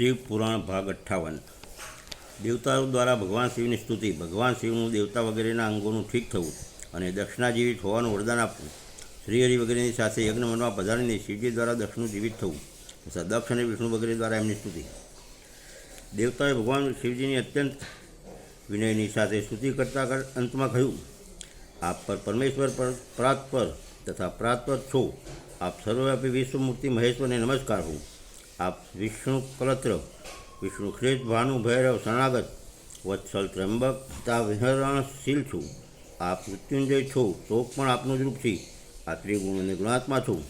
શિવ પુરાણ ભાગ અઠ્ઠાવન. દેવતાઓ દ્વારા ભગવાન શિવની સ્તુતિ, ભગવાન શિવનું દેવતા વગેરેના અંગોનું ઠીક થવું અને દક્ષિણા જીવિત હોવાનું વરદાન આપવું. શ્રીહરિ વગેરેની સાથે યજ્ઞ મનમાં પધારીને શિવજી દ્વારા દક્ષનું જીવિત થવું તથા દક્ષ અને વિષ્ણુ વગેરે દ્વારા એમની સ્તુતિ. દેવતાએ ભગવાન શિવજીની અત્યંત વિનયની સાથે સ્તુતિ કરતા કર અંતમાં કહ્યું, આપ પર પરમેશ્વર પર, પ્રાત પર તથા પરાત્પર છો. આપ સર્વવ્યાપી વિશ્વમૂર્તિ મહેશ્વરને નમસ્કાર હો. આપ વિષ્ણુ કલત્ર, વિષ્ણુ શ્રેષ્ઠ ભાનુ ભૈરવ શરણાગત વત્સલ ત્રંબક તા વિહરણશીલ છું. આપ મૃત્યુંજય છો, તો પણ આપનું જ રૂપ છે. આ ત્રિગુણ અને ગુણાત્મા છું.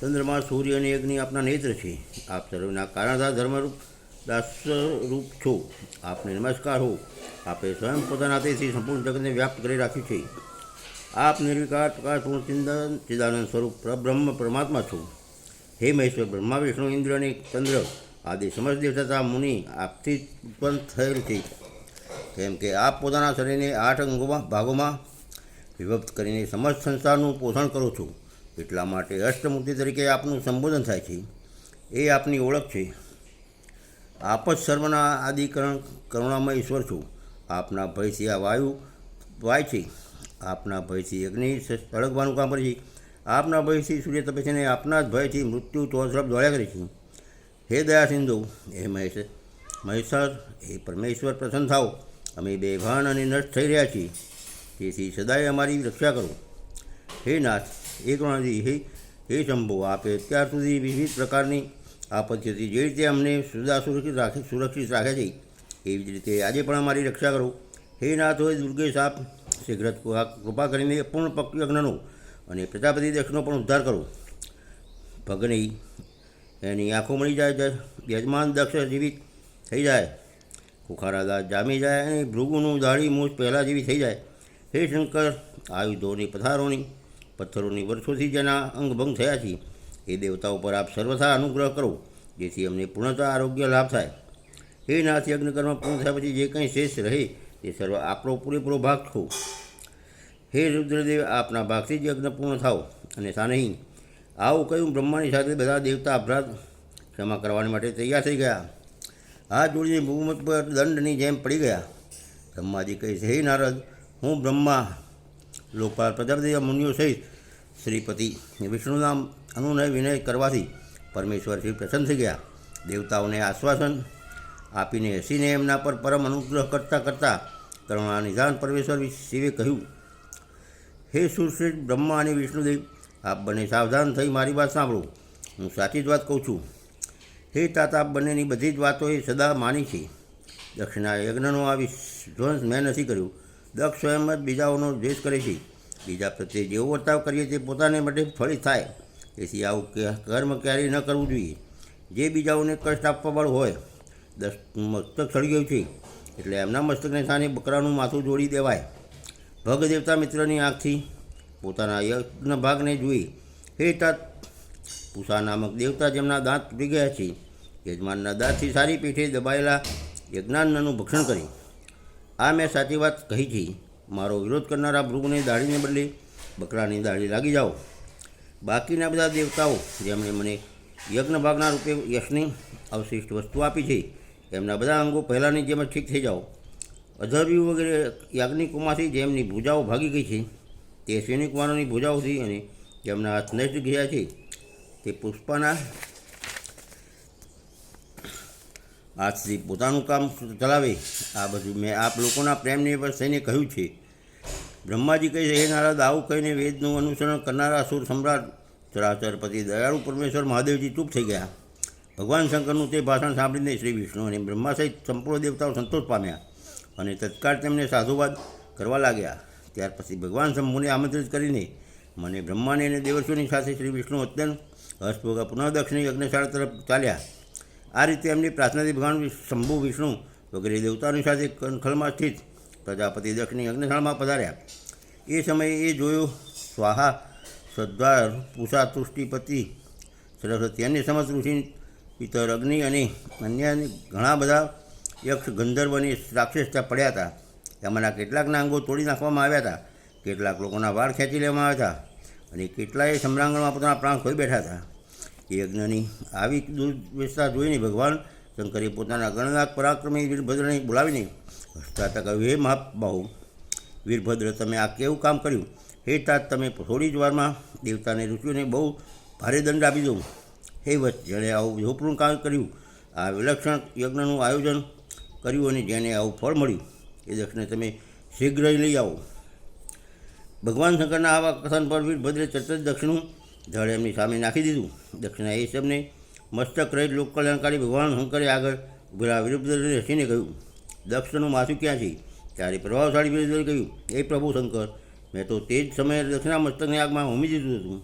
ચંદ્રમા, સૂર્ય અને અગ્નિ આપના નેત્ર છે. આપ સર્વના કારણતા ધર્મરૂપ, દાસરૂપ છો. આપને નમસ્કાર હો. આપે સ્વયં પોતાના હાથેથી સંપૂર્ણ જગતને વ્યાપ્ત કરી રાખ્યું છે. આપ નિર્વિકાર પ્રકાશપૂર્ણ ચિંતન, ચિદાનંદ સ્વરૂપ, પરબ્રહ્મ, પરમાત્મા છો. હે મહેશ્વર બ્રહ્મા, વિષ્ણુ, ઇન્દ્ર અને ચંદ્ર આદિ સમજદેવ તથા મુનિ આપથી ઉત્પન્ન થયેલ છે. કેમ કે આપ પોતાના શરીરને આઠ અંગોમાં, ભાગોમાં વિભક્ત કરીને સમસ્ત સંસારનું પોષણ કરો છો. એટલા માટે અષ્ટમૂર્તિ તરીકે આપનું સંબોધન થાય છે. એ આપની ઓળખ છે. આપ જ સર્વના આદિકરણ કરુણામય ઈશ્વર છો. આપના ભયથી આ વાયુ વાય છે. આપના ભયથી અગ્નિ સળગવાનું કામ કરે છે. આપના ભયથી સૂર્ય તપે છે અને આપના જ ભયથી મૃત્યુ ચોસરફ દોડ્યા કરે છે. હે દયા સિંધુ, હે મહેશ મહેશ્વર, હે પરમેશ્વર, પ્રસન્ન થાઓ. અમે બેભાન અને નષ્ટ થઈ રહ્યા છીએ. તેથી સદાય અમારી રક્ષા કરો. હે નાથ એ કરુણાજી હે હે શંભુ, આપે અત્યાર સુધી વિવિધ પ્રકારની આપત્તિઓથી જે રીતે અમને સુદા સુરક્ષિત રાખે સુરક્ષિત રાખે છે. એવી જ રીતે આજે પણ અમારી રક્ષા કરો. હે નાથ હોય દુર્ગેશ, આપ શીઘ્ર કૃપા કરીને પૂર્ણ પક યજ્ઞનો અને પ્રજાપતિ દક્ષનો પણ ઉદ્ધાર કરો. ભગની એની આંખો મળી જાય યજમાન દક્ષ જીવિત થઈ જાય. કુખારાદાસ જામી જાય અને ભૃગુનું દાઢી મૂછ પહેલાં જેવી થઈ જાય. હે શંકર, આયુધોની પથારોની, પથ્થરોની વર્ષોથી જેના અંગભંગ થયા છે. એ દેવતા ઉપર આપ સર્વથા અનુગ્રહ કરો, જેથી અમને પૂર્ણતા આરોગ્ય લાભ થાય. હે નાથ યજ્ઞ કર્મ પૂર્ણ થયા પછી જે કંઈ શેષ રહે, તે સર્વ આપણો પૂરેપૂરો ભાગ છો. હે રુદ્રદેવ, આપના ભાગથી જ યજ્ઞ પૂર્ણ થાવ અને સા નહીં આવું કહ્યું બ્રહ્માની સાથે બધા દેવતા અપરાધ ક્ષમા કરવાની માટે તૈયાર થઈ ગયા. હાથ જોડીને ભૂમત પર દંડની જેમ પડી ગયા. બ્રહ્માજી કહે છે, હે નારદ, હું બ્રહ્મા લોકપાલ પ્રજાપતિ મુનિઓ સહિત શ્રીપતિ વિષ્ણુનામ અનુનય વિનય કરવાથી પરમેશ્વર શ્રી પ્રસન્ન થઈ ગયા. દેવતાઓને આશ્વાસન આપીને હસીને એમના પર પરમ અનુગ્રહ કરતાં કરતાં કરુણા નિધાન પરમેશ્વર શિવે કહ્યું હે સુરશ્રેષ્ઠ બ્રહ્મા અને વિષ્ણુદેવ, આપ બંને સાવધાન થઈ મારી વાત સાંભળો. હું સાચી જ વાત કહું છું. હે તાત, આપ બંનેની બધી જ વાતો એ સદા માની છે. દક્ષિણા યજ્ઞનો આ વિધ્વંસ મેં નથી કર્યું. દક્ષ સ્વયં જ બીજાઓનો દ્વેષ કરે છે. બીજા પ્રત્યે જેવો વર્તાવ કરીએ તે પોતાને માટે ફળી થાય. તેથી આવું કર્મ ક્યારેય ન કરવું જોઈએ. જે બીજાઓને કષ્ટ આપવાવાળું હોય, દસ મસ્તક સળી ગયું છે. એટલે એમના મસ્તકને સાને બકરાનું માથું જોડી દેવાય. ભગ દેવતા મિત્રની આંખથી પોતાના યજ્ઞ ભાગને જોઈ હે તત, પૂષા નામક દેવતા જેમના દાંત તૂટી ગયા છે, યજમાનના દાંતથી સારી પીઠે દબાયેલા યજ્ઞાનનું ભક્ષણ કરી. આ મેં સાચી વાત કહી છે. મારો વિરોધ કરનારા ભૃગને દાઢીને બદલે બકરાની દાઢી લાગી જાઓ. બાકીના બધા દેવતાઓ જેમણે મને યજ્ઞ ભાગના રૂપે યશની અવશિષ્ટ વસ્તુ આપી છે, એમના બધા અંગો પહેલાંની જેમ ઠીક થઈ જાઓ. અધર્વ્યુ વગેરે યાજ્ઞિકોમાંથી જેમની ભૂજાઓ ભાગી ગઈ છે, તે સૈનિકવાનોની ભૂજાઓથી અને જેમના હાથ નષ્ટ ગયા છે, તે પુષ્પાના હાથથી પોતાનું કામ ચલાવે. આ બધું મેં આપ લોકોના પ્રેમને પર થઈને કહ્યું છે. બ્રહ્માજી કહે છે, હે નારદ, આવું કહીને વેદનું અનુસરણ કરનારા સુર સમ્રાટ ચરાચરપતિ દયાળુ પરમેશ્વર મહાદેવજી ચૂપ થઈ ગયા. ભગવાન શંકરનું તે ભાષણ સાંભળીને શ્રી વિષ્ણુ અને બ્રહ્મા સહિત સંપૂર્ણ દેવતાઓ સંતોષ પામ્યા. અને તત્કાળ તેમને સાધુવાદ કરવા લાગ્યા. ત્યાર પછી ભગવાન શંભુને આમંત્રિત કરીને મને બ્રહ્માને અને દેવર્ષોની સાથે શ્રી વિષ્ણુ અત્યંત હસ્તભોગા પુનઃ દક્ષિણી યજ્ઞશાળા તરફ ચાલ્યા. આ રીતે એમની પ્રાર્થનાથી ભગવાન શંભુ, વિષ્ણુ વગેરે દેવતાઓની સાથે કંખલમાં સ્થિત પ્રજાપતિ દક્ષિણી યજ્ઞશાળામાં પધાર્યા. એ સમયે એ જોયું, સ્વાહા સદ્વાર પૂષા, તુષ્ટિપતિ, સરસ્વતી અન્ય સમસ્ત ઋષિ, પિતર, અગ્નિ અને અન્ય ઘણા બધા યક્ષ ગંધર્વની અને પડ્યા હતા. તેમાંના કેટલાકના અંગો તોડી નાખવામાં આવ્યા હતા. કેટલાક લોકોના વાળ ખેંચી લેવામાં આવ્યા હતા અને કેટલાય સમ્રાંગણમાં પોતાના પ્રાણ ખોઈ બેઠા હતા. એ યજ્ઞની આવી દુર્વ્યવસ્થા જોઈને ભગવાન શંકરે પોતાના ગણનાથ પરાક્રમી વીરભદ્રને બોલાવીને હસતા કહ્યું, હે મહાબાહુ, વીરભદ્ર, તમે આ કેવું કામ કર્યું? હે તાત, તમે થોડી જ વારમાં દેવતાને ઋષિઓને બહુ ભારે દંડ આપી દઉં હે વત્સ, જેણે આવું ઝોપડું કામ કર્યું. આ વિલક્ષણ યજ્ઞનું આયોજન કર્યું અને જેને આવું ફળ મળ્યું, એ દક્ષને તમે શીઘ્ર લઈ આવો. ભગવાન શંકરના આવા કથન પર વીરભદ્રે તરત જ દક્ષિણું ધડ એમની સામે નાખી દીધું. દક્ષિણા એ સબને મસ્તક રહિત લોકકલ્યાણકારી ભગવાન શંકરે આગળ ઉભેલા વીરભદ્રને હસીને કહ્યું, દક્ષનું માથું ક્યાં છે? ત્યારે પ્રભાવશાળી વીરભદ્રે કહ્યું? એ પ્રભુ શંકર, મેં તો તે જ સમયે દક્ષિણા મસ્તકની આગમાં હોમી દીધું હતું.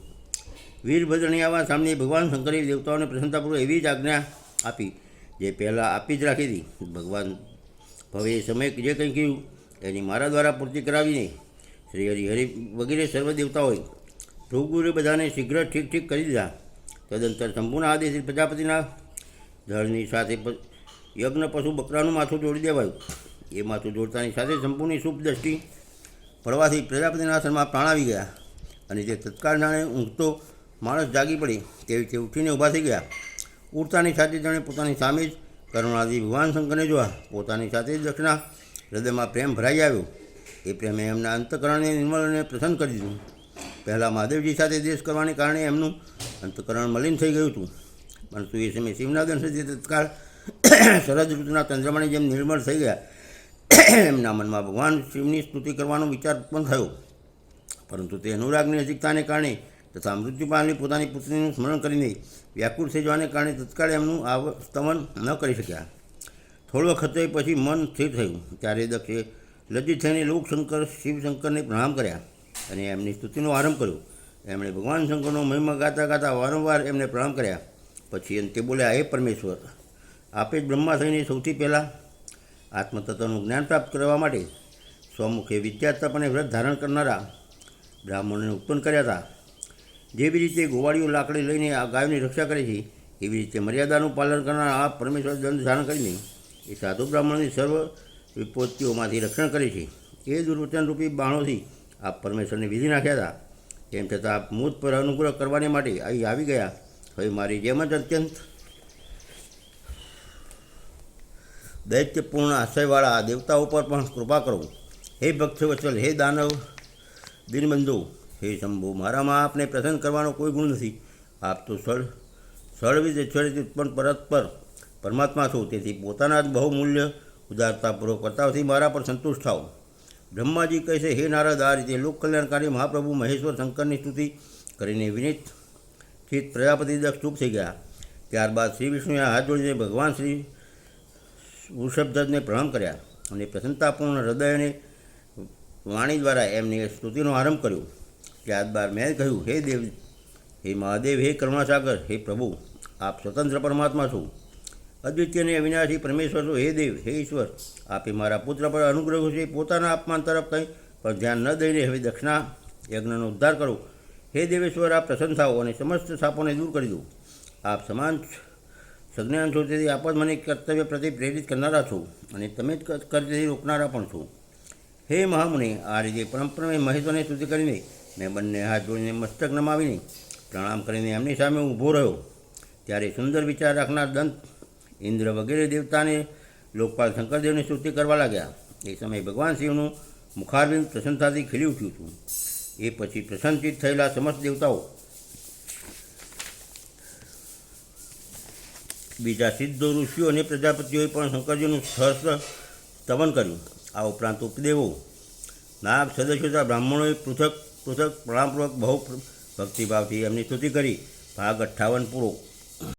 વીરભદ્રની આવા સામે ભગવાન શંકરે દેવતાઓને પ્રસન્નતાપૂર્વક એવી જ આજ્ઞા આપી જે પહેલાં આપી જ રાખી હતી. ભગવાન હવે એ સમયે જે કંઈ કહ્યું, એની મારા દ્વારા પૂર્તિ કરાવીને શ્રી હરિ હરિ વગેરે સર્વ દેવતાઓએ ભૃગુરે બધાને શીઘ્ર ઠીક ઠીક કરી દીધા. તદંતર સંપૂર્ણ આદેશ પ્રજાપતિના ધળની સાથે યજ્ઞ પશુ બકરાનું માથું જોડી દેવાયું. એ માથું જોડતાની સાથે સંપૂર્ણ શુભ દ્રષ્ટિ પડવાથી પ્રજાપતિના આસનમાં પ્રાણ આવી ગયા અને જે તત્કાળ જાણે ઊંઘતો માણસ જાગી પડી તેવી રીતે ઉઠીને ઊભા થઈ ગયા. ઉઠતાની સાથે જાણે પોતાની સામે જ. કરુણાદી ભગવાન શંકરને જોવા પોતાની સાથે જ દક્ષિણા. હૃદયમાં પ્રેમ ભરાઈ આવ્યો. એ પ્રેમે એમના અંતકરણને નિર્મળ અને પ્રસન્ન કરી દીધું. પહેલાં મહાદેવજી સાથે દેશ કરવાને કારણે એમનું અંતકરણ મલિન થઈ ગયું હતું. પરંતુ એ સમયે શિવના દંશથી તત્કાળ શરદ ઋતુના ચંદ્રમાની જેમ નિર્મળ થઈ ગયા, એમના મનમાં ભગવાન શિવની સ્તુતિ કરવાનો વિચાર ઉત્પન્ન થયો. પરંતુ તે અનુરાગની નજીકતાને કારણે તથા મૃત્યુ પામેલી પોતાની પુત્રીનું સ્મરણ કરીને વ્યાકુળ થઈ જવાને કારણે તત્કાળ એમનું આવ સ્તવન ન કરી શક્યા. થોડો વખત પછી મન સ્થિર થયું. ત્યારે દક્ષે લજ્જિત થઈને લોકશંકર શિવશંકરને પ્રણામ કર્યા અને એમની સ્તુતિનો આરંભ કર્યો. એમણે ભગવાન શંકરનો મહિમા ગાતા ગાતા વારંવાર એમને પ્રણામ કર્યા. પછી અંતે બોલ્યા, હે પરમેશ્વર, આપે જ બ્રહ્મા થઈને સૌથી પહેલાં આત્મતત્વનું જ્ઞાન પ્રાપ્ત કરવા માટે સ્વમુખે વિદ્યાતપ અને વ્રત ધારણ કરનારા બ્રાહ્મણોને ઉત્પન્ન કર્યા હતા. જેવી રીતે ગોવાળીઓ લાકડી લઈને આ ગાયોની રક્ષા કરે છે, એવી રીતે મર્યાદાનું પાલન કરનાર આ પરમેશ્વર દંડ ધારણ કરીને એ સાધુ બ્રાહ્મણની સર્વ વિપત્તિઓમાંથી રક્ષણ કરે છે. એ દુર્વચનરૂપી બાણોથી આપ પરમેશ્વરને વિધિ નાખ્યા હતા. તેમ છતાં આપ મૂત પર અનુગ્રહ કરવાને માટે અહીં આવી ગયા. હવે મારી જેમ જ અત્યંત દૈત્યપૂર્ણ આશ્રયવાળા આ દેવતાઓ પર પણ કૃપા કરો. હે ભક્તવત્સલ, હે દાનવ, દિનબંધુ હે શંભુ, મારામાં આપને પ્રસન્ન કરવાનો કોઈ ગુણ નથી. આપ તો સળ, સળવિદ ઈશ્વરથી ઉત્પન્ન પરસ્પર પરમાત્મા છો, તેથી પોતાના જ બહુમૂલ્ય ઉદારતાપૂર્વક વર્તાવથી મારા પર સંતુષ્ટ થાઓ. બ્રહ્માજી કહે છે, હે નારદ, આ રીતે લોક કલ્યાણકારી મહાપ્રભુ મહેશ્વર શંકરની સ્તુતિ કરીને વિનીત ચિત પ્રજાપતિ દક્ષ ચૂપ થઈ ગયા. ત્યારબાદ શ્રી વિષ્ણુએ હાથ જોડીને ભગવાન શ્રી વૃષભધ્વજને પ્રણામ કર્યા અને પ્રસન્નતાપૂર્ણ હૃદયને વાણી દ્વારા એમની સ્તુતિનો આરંભ કર્યો. ત્યારબાદ મેં કહ્યું, હે દેવ, હે મહાદેવ, હે કરુણાસાગર, હે પ્રભુ, આપ સ્વતંત્ર પરમાત્મા છો. અદ્વિત્ય અને અવિનાશી પરમેશ્વર છો. હે દેવ, હે ઈશ્વર, આપે મારા પુત્ર પર અનુગ્રહ છે, પોતાના અપમાન તરફ કંઈ પણ ધ્યાન ન દઈને હવે દક્ષિણા યજ્ઞનો ઉદ્ધાર કરો. હે દેવેશ્વર, આપ પ્રસન્ન થાઓ અને સમસ્ત સાપોને દૂર કરી દો. આપ સમાન સજ્ઞાન છો, તેથી આપ જ મને કર્તવ્ય પ્રતિ પ્રેરિત કરનારા છો અને તમે જ કર્તવ્ય રોકનારા પણ છો. હે મહામુનિ, આ રીતે પરંપરાએ મહેશ્વરને સ્તુતિ કરીને મેં બંને હાથ જોડીને મસ્તક નમાવીને પ્રણામ કરીને એમની સામે ઊભો રહ્યો. ત્યારે સુંદર વિચાર રાખનાર દંત ઇન્દ્ર વગેરે દેવતાને લોકપાલ શંકરદેવની સ્તુતિ કરવા લાગ્યા. એ સમયે ભગવાન શિવનું મુખારબિંદ પ્રસન્નતાથી ખીલી ઉઠ્યું હતું. એ પછી પ્રસન્નચિત થયેલા સમસ્ત દેવતાઓ. બીજા સિદ્ધો ઋષિઓ અને પ્રજાપતિઓએ પણ શંકરજીનું સહસ્ર સ્તવન કર્યું. આ ઉપરાંત ઉપદેવો. નાગ સદસ્યોતા બ્રાહ્મણોએ પૃથક પૃથક પ્રણામપૂર્વક બહુ ભક્તિભાવથી એમની સ્તુતિ કરી. ભાગ અઠ્ઠાવન પૂરો.